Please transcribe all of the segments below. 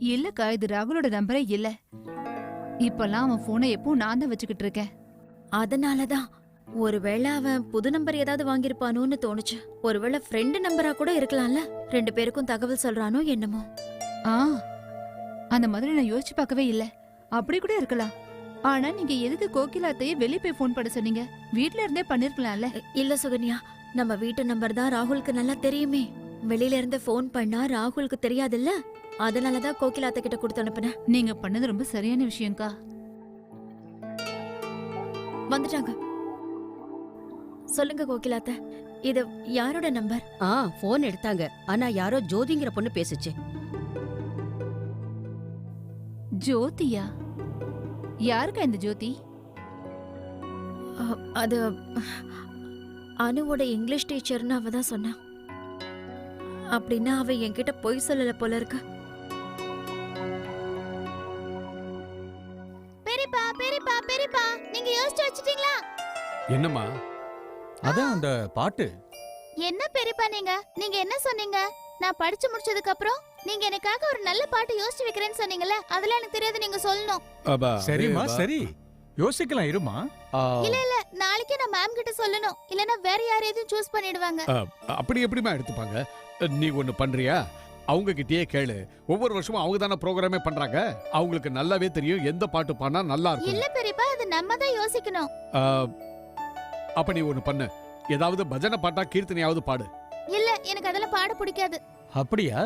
இல்லக்கா இது ராகுலோட நம்பரே இல்ல. இப்பெல்லாம் அவன் போனை எப்பவும் நான் தான் வச்சுக்கிட்டு இருக்கேன். அதனாலதான் ஒருவேளை அவன் புது நம்பர் ஏதாவது வாங்கியிருப்பானோன்னு தோணுச்சு. ஒருவேளை ஃப்ரெண்டு நம்பரா கூட இருக்கலாம்ல. ரெண்டு பேருக்கும் தகவல் சொல்றானோ என்னமோ. ஆ அந்த மாதிரி நான் யோசிச்சு பார்க்கவே இல்ல. அப்படி கூட இருக்கலாம். ஆனா நீங்க எதுக்கு கோகிலாத்தையே வெளிய போய் ஃபோன் பண்ண சொன்னீங்க? வீட்ல இருந்தே பண்ணிருக்கலாம்ல. இல்ல சுகன்யா நம்ம வீட்டு நம்பர் தான் ராகுலுக்கு நல்லா தெரியுமே. வெளியில இருந்து ஃபோன் பண்ணா ராகுலுக்கு தெரியாதுல்ல? அதனாலதான் கோகிலாத்த கிட்ட கொடுத்து அனுப்புனேன். நீங்க பண்ணது ரொம்ப சரியான விஷயம்க்கா. வந்துட்டாங்க. சொல்லுங்க கோகிலாத்த இது யாரோட நம்பர்? ஆ போன் எடுத்தாங்க. ஆனா யாரோ ஜோதிங்கிற பொண்ணு பேசுச்சு. ஜோதியா? யாருக்கா இந்த ஜோதி? அ, அது அனுவோட இங்கிலீஷ் டீச்சர்னு அவ தான் சொன்னா அப்படின்னா அவ என்கிட்ட பொய் சொல்லல போல இருக்கு. என்னம்மா? அதான் அந்த பாட்டு. என்ன பெரியப்பா நீங்க? நீங்க என்ன சொன்னீங்க? நான் படிச்சு முடிச்சதுக்கு அப்புறம் நீங்க எனக்காக ஒரு நல்ல பாட்டு யோசிச்சு வைக்கிறேன்னு சொன்னீங்கல்ல அதெல்லாம் எனக்கு தெரியாது நீங்க சொல்லணும். சரிம்மா அது, சரி. யோசிக்கலாம் இருமா. இல்ல இல்ல நாளைக்கே நான் மேம் கிட்ட சொல்லணும். இல்லனா வேற யாரையும் சூஸ் பண்ணிடுவாங்க. அப்படி எப்படிமா எடுத்துப்பாங்க? நீ ஒண்ணு பண்றியா? அவங்க கிட்டயே கேளு. ஒவ்வொரு வருஷமும் அவங்க தானே ப்ரோக்ராமே பண்றாங்க? அவங்களுக்கு நல்லாவே தெரியும் எந்த பாட்டு பாடினா நல்லா இருக்கும். இல்ல பெரியப்பா அது நம்ம தான் யோசிக்கணும். அப்ப நீ ஒண்ணு பண்ணு. ஏதாவது பஜனை பாட்டா கீர்த்தனையாவது பாடு. இல்ல எனக்கு அதெல்லாம் பாட பிடிக்காது. அப்படியா?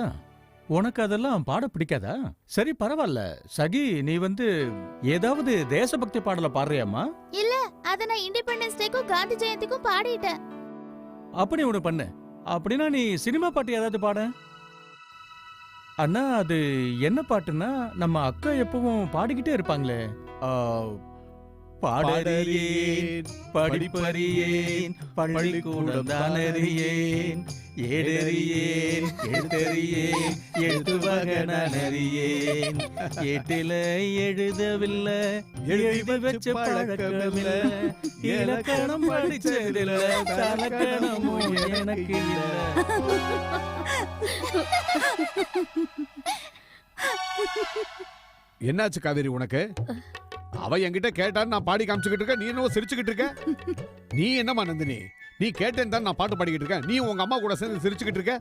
உனக்கு அதெல்லாம் பாட பிடிக்காதா? சரி பரவாயில்ல. சகி நீ வந்து ஏதாவது தேசபக்தி பாடல பாடுறியாம்மா? இல்ல அத நான் இண்டிபெண்டன்ஸ் டேக்கும் காந்தி ஜெயந்திக்கும் பாடிட்டேன். அப்படி ஒண்ணு பண்ணு. அப்படின்னா நீ சினிமா பாட்டு ஏதாவது பாட. அண்ணா அது என்ன பாட்டுன்னா நம்ம அக்கா எப்பவும் பாடிக்கிட்டே இருப்பாங்களே. ஆ, பாடறியேன் படிப்பறியேன் பள்ளிக்கூடம் தானறியேன் ஏடறியேன் எழுதறியேன் எழுதுவக நான் அறியேன் ஏட்டில எழுதவில்லை எழுதி வச்ச பழக்கமில்லை. இலக்கணம் படிச்சதில்ல தலக்கணமும் எனக்கு என்னாச்சு காவேரி உனக்கு? அவ என்கிட்ட கேட்டான்னு நான் பாடி காமிச்சுக்கிட்டு இருக்கேன். நீ என்னவோ சிரிச்சுக்கிட்டு இருக்க? நீ என்னம்மா நந்தினி? நீ கேட்டேன்னு தான் நான் பாட்டு பாடிக்கிட்டு இருக்கேன். நீ உங்க அம்மா கூட சேர்ந்து சிரிச்சுக்கிட்டு இருக்க?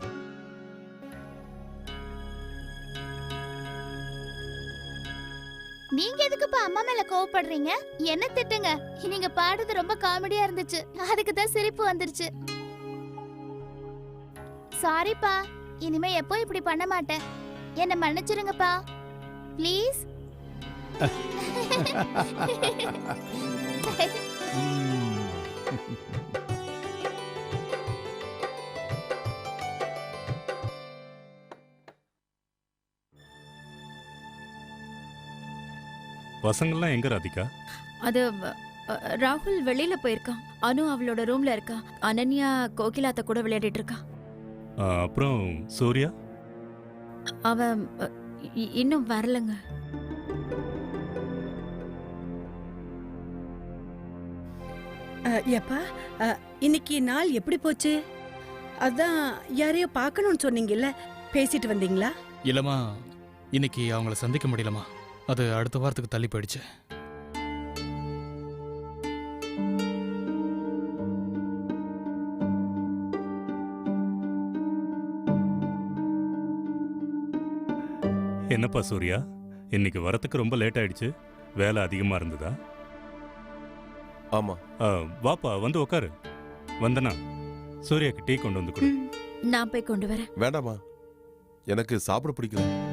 நீங்க எதுக்குப்பா அம்மா மேல கோவப்படுறீங்க? என்ன திட்டுங்க? நீங்க பாடுறது ரொம்ப காமெடியா இருந்துச்சு. அதுக்கு தான் சிரிப்பு வந்துருச்சு. சாரிப்பா இனிமே எப்போ இப்படி பண்ண மாட்டேன். என்ன மன்னிச்சிருங்கப்பா. ப்ளீஸ் பசங்கள்லாம் எங்க ராதிகா? அது ராகுல் வெளியில போயிருக்கான் அனு அவளோட ரூம்ல இருக்கா. அனன்யா கோகிலாத்த கூட விளையாடிட்டு இருக்கா. அப்புறம் சூர்யா? அவன் இ- இன்னும் வரலங்க. எப்பா அஹ், இன்னைக்கு நாள் எப்படி போச்சு? அதான் யாரையோ பார்க்கணும்னு சொன்னீங்கல்ல பேசிட்டு வந்தீங்களா? இல்லம்மா இன்னைக்கு அவங்கள சந்திக்க முடியலம்மா. அது அடுத்த வாரத்துக்கு தள்ளி போயிடுச்சு. என்னப்பா சூர்யா? இன்னைக்கு வரத்துக்கு ரொம்ப லேட் ஆயிடுச்சு. வேலை அதிகமா இருந்ததா? ஆமா. ஆ, வாப்பா வந்து உட்காரு வந்தனா சூர்யாக்கு டீ கொண்டு வந்து கொடு. நான் போய் கொண்டு வரேன். வேண்டாமா எனக்கு சாப்பிட பிடிக்கல.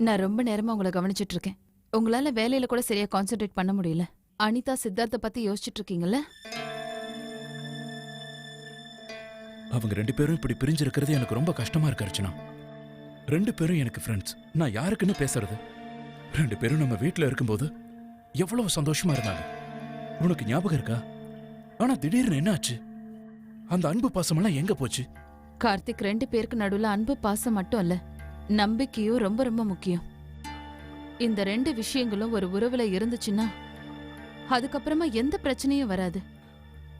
நான் ரொம்ப நேரமா உங்களை கவனிச்சிட்டு இருக்கேன் உங்களால வேலையில கூட சரியா கான்சென்ட்ரேட் பண்ண முடியல. அனிதா சித்தார்த்த பத்தி யோசிச்சுட்டு இருக்கீங்கல்ல அவங்க ரெண்டு பேரும் இப்படி பிரிஞ்சிருக்கிறது எனக்கு ரொம்ப கஷ்டமா இருக்கு அர்ச்சனா. ரெண்டு பேரும் எனக்கு ஃப்ரெண்ட்ஸ் நான் யாருக்குன்னு பேசுறது? ரெண்டு பேரும் நம்ம வீட்ல இருக்கும்போது எவ்வளவு சந்தோஷமா இருந்தாங்க? உனக்கு ஞாபகம் இருக்கா? ஆனா திடீர்னு என்ன ஆச்சு அந்த அன்பு பாசமெல்லாம் எங்க போச்சு? கார்த்திக் ரெண்டு பேருக்கு நடுவுல அன்பு பாசம் மட்டும் இல்ல. நம்பிக்கையும் ரொம்ப ரொம்ப முக்கியம். இந்த ரெண்டு விஷயங்களும் ஒரு உறவுல இருந்துச்சுன்னா அதுக்கப்புறமா எந்த பிரச்சனையும் வராது.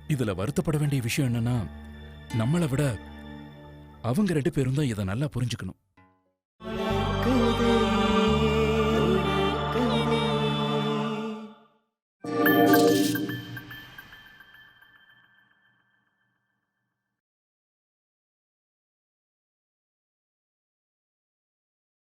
இதுல வருத்தப்பட வேண்டிய விஷயம் என்னன்னா நம்மளை விட அவங்க ரெண்டு பேரும் தான் இதை நல்லா புரிஞ்சுக்கணும்.